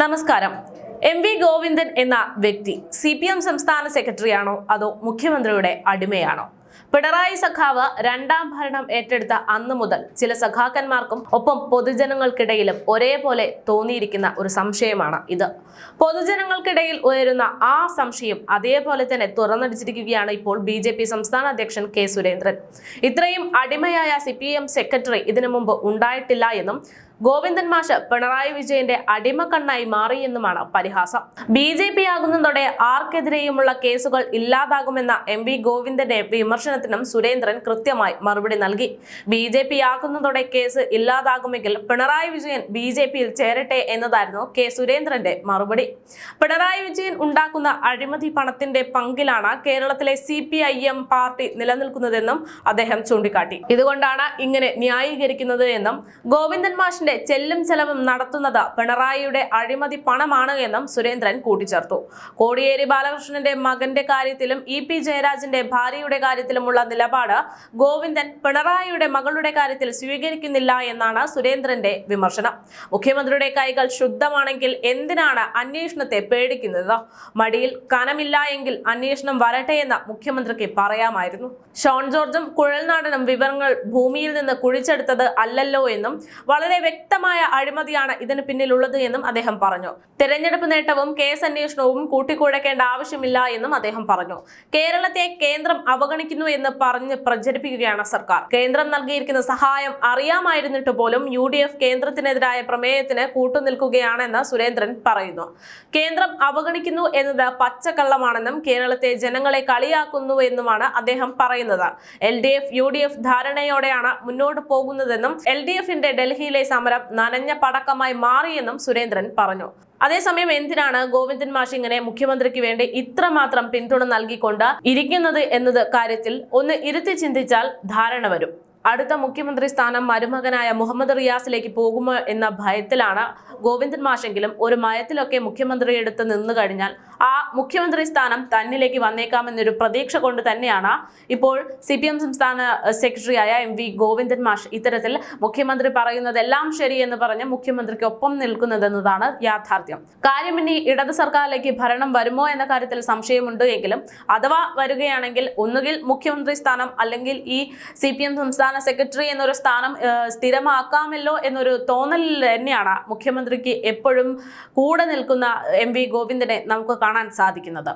നമസ്കാരം. M V Govindan എന്ന വ്യക്തി സി പി എം സംസ്ഥാന സെക്രട്ടറിയാണോ അതോ മുഖ്യമന്ത്രിയുടെ അടിമയാണോ? പിണറായി സഖാവ് രണ്ടാം ഭരണം ഏറ്റെടുത്ത അന്ന് മുതൽ ചില സഖാക്കന്മാർക്കും ഒപ്പം പൊതുജനങ്ങൾക്കിടയിലും ഒരേപോലെ തോന്നിയിരിക്കുന്ന ഒരു സംശയമാണ് ഇത്. പൊതുജനങ്ങൾക്കിടയിൽ ഉയരുന്ന ആ സംശയം അതേപോലെ തന്നെ തുറന്നടിച്ചിരിക്കുകയാണ് ഇപ്പോൾ ബി ജെ പി സംസ്ഥാന അധ്യക്ഷൻ കെ സുരേന്ദ്രൻ. ഇത്രയും അടിമയായ സി പി എം സെക്രട്ടറി ഇതിനു മുമ്പ് ഉണ്ടായിട്ടില്ല എന്നും ഗോവിന്ദൻ മാഷ് പിണറായി വിജയന്റെ അടിമക്കണ്ണായി മാറി എന്നുമാണ് പരിഹാസം. ബി ജെ പി ആകുന്നതോടെ ആർക്കെതിരെയുമുള്ള കേസുകൾ ഇല്ലാതാകുമെന്ന എം വി ഗോവിന്ദന്റെ വിമർശനത്തിനും സുരേന്ദ്രൻ കൃത്യമായി മറുപടി നൽകി. ബി ജെ പി ആകുന്നതോടെ കേസ് ഇല്ലാതാകുമെങ്കിൽ പിണറായി വിജയൻ ബി ജെ പിയിൽ ചേരട്ടെ എന്നതായിരുന്നു കെ സുരേന്ദ്രന്റെ മറുപടി. പിണറായി വിജയൻ ഉണ്ടാക്കുന്ന അഴിമതി പണത്തിന്റെ പങ്കിലാണ് കേരളത്തിലെ C P I M party നിലനിൽക്കുന്നതെന്നും അദ്ദേഹം ചൂണ്ടിക്കാട്ടി. ഇതുകൊണ്ടാണ് ഇങ്ങനെ ന്യായീകരിക്കുന്നത് എന്നും ഗോവിന്ദൻ മാഷിന്റെ ചെല്ലും ചെലവും നടത്തുന്നത് പിണറായിയുടെ അഴിമതി പണമാണ് എന്നും സുരേന്ദ്രൻ കൂട്ടിച്ചേർത്തു. കോടിയേരി ബാലകൃഷ്ണന്റെ മകന്റെ കാര്യത്തിലും ഇ പി ജയരാജന്റെ ഭാര്യയുടെ കാര്യത്തിലുമുള്ള നിലപാട് ഗോവിന്ദൻ പിണറായിയുടെ മകളുടെ കാര്യത്തിൽ സ്വീകരിക്കുന്നില്ല എന്നാണ് സുരേന്ദ്രന്റെ വിമർശനം. മുഖ്യമന്ത്രിയുടെ കൈകൾ ശുദ്ധമാണെങ്കിൽ എന്തിനാണ് അന്വേഷണത്തെ പേടിക്കുന്നത്? മടിയിൽ കനമില്ല എങ്കിൽ അന്വേഷണം വരട്ടെ എന്ന് മുഖ്യമന്ത്രിക്ക് പറയാമായിരുന്നു. ഷോൺ ജോർജും കുഴൽനാടനും വിവരങ്ങൾ ഭൂമിയിൽ നിന്ന് കുഴിച്ചെടുത്തത് അല്ലല്ലോ എന്നും വളരെ വ്യക്തമായ അഴിമതിയാണ് ഇതിന് പിന്നിലുള്ളത് എന്നും അദ്ദേഹം പറഞ്ഞു. തെരഞ്ഞെടുപ്പ് നേട്ടവും കേസ് അന്വേഷണവും കൂട്ടിക്കുഴക്കേണ്ട ആവശ്യമില്ല എന്നും അദ്ദേഹം പറഞ്ഞു. കേരളത്തെ കേന്ദ്രം അവഗണിക്കുന്നു എന്ന് പറഞ്ഞ് പ്രചരിപ്പിക്കുകയാണ് സർക്കാർ. കേന്ദ്രം നൽകിയിരിക്കുന്ന സഹായം അറിയാമായിരുന്നിട്ട് പോലും യു ഡി എഫ് കേന്ദ്രത്തിനെതിരായ പ്രമേയത്തിന് കൂട്ടുനിൽക്കുകയാണെന്ന് സുരേന്ദ്രൻ പറയുന്നു. കേന്ദ്രം അവഗണിക്കുന്നു എന്നത് പച്ചക്കള്ളമാണെന്നും കേരളത്തെ ജനങ്ങളെ കളിയാക്കുന്നു എന്നുമാണ് അദ്ദേഹം പറയുന്നത്. L D F U D F ധാരണയോടെയാണ് മുന്നോട്ട് പോകുന്നതെന്നും എൽ ഡി എഫിന്റെ ഡൽഹിയിലെ സമരം നനഞ്ഞ പടക്കമായി മാറിയെന്നും സുരേന്ദ്രൻ പറഞ്ഞു. അതേസമയം എന്തിനാണ് ഗോവിന്ദൻ മാഷ് ഇങ്ങനെ മുഖ്യമന്ത്രിക്ക് വേണ്ടി ഇത്രമാത്രം പിന്തുണ നൽകിക്കൊണ്ട് ഇരിക്കുന്നത് എന്നത് കാര്യത്തിൽ ഒന്ന് ഇരുത്തി ചിന്തിച്ചാൽ ധാരണ വരും. അടുത്ത മുഖ്യമന്ത്രി സ്ഥാനം മരുമകനായ മുഹമ്മദ് റിയാസിലേക്ക് പോകുമോ എന്ന ഭയത്തിലാണ് ഗോവിന്ദൻ മാഷെങ്കിലും ഒരു മയത്തിലൊക്കെ മുഖ്യമന്ത്രിയെടുത്ത് നിന്നു കഴിഞ്ഞാൽ ആ മുഖ്യമന്ത്രി സ്ഥാനം തന്നിലേക്ക് വന്നേക്കാമെന്നൊരു പ്രതീക്ഷ കൊണ്ട് തന്നെയാണ് ഇപ്പോൾ സി പി എം സംസ്ഥാന സെക്രട്ടറിയായ എം വി ഗോവിന്ദൻ മാഷ് ഇത്തരത്തിൽ മുഖ്യമന്ത്രി പറയുന്നതെല്ലാം ശരിയെന്ന് പറഞ്ഞ് മുഖ്യമന്ത്രിക്ക് ഒപ്പം നിൽക്കുന്നതെന്നതാണ് യാഥാർത്ഥ്യം. കാര്യം ഇനി ഇടത് സർക്കാരിലേക്ക് ഭരണം വരുമോ എന്ന കാര്യത്തിൽ സംശയമുണ്ട് എങ്കിലും അഥവാ വരികയാണെങ്കിൽ ഒന്നുകിൽ മുഖ്യമന്ത്രി സ്ഥാനം അല്ലെങ്കിൽ ഈ സി പി എം സംസ്ഥാന സെക്രട്ടറി എന്നൊരു സ്ഥാനം സ്ഥിരമാക്കാമല്ലോ എന്നൊരു തോന്നലിൽ തന്നെയാണ് മുഖ്യമന്ത്രിക്ക് എപ്പോഴും കൂടെ നിൽക്കുന്ന എം വി ഗോവിന്ദനെ നമുക്ക് കാണാൻ സാധിക്കുന്നത്.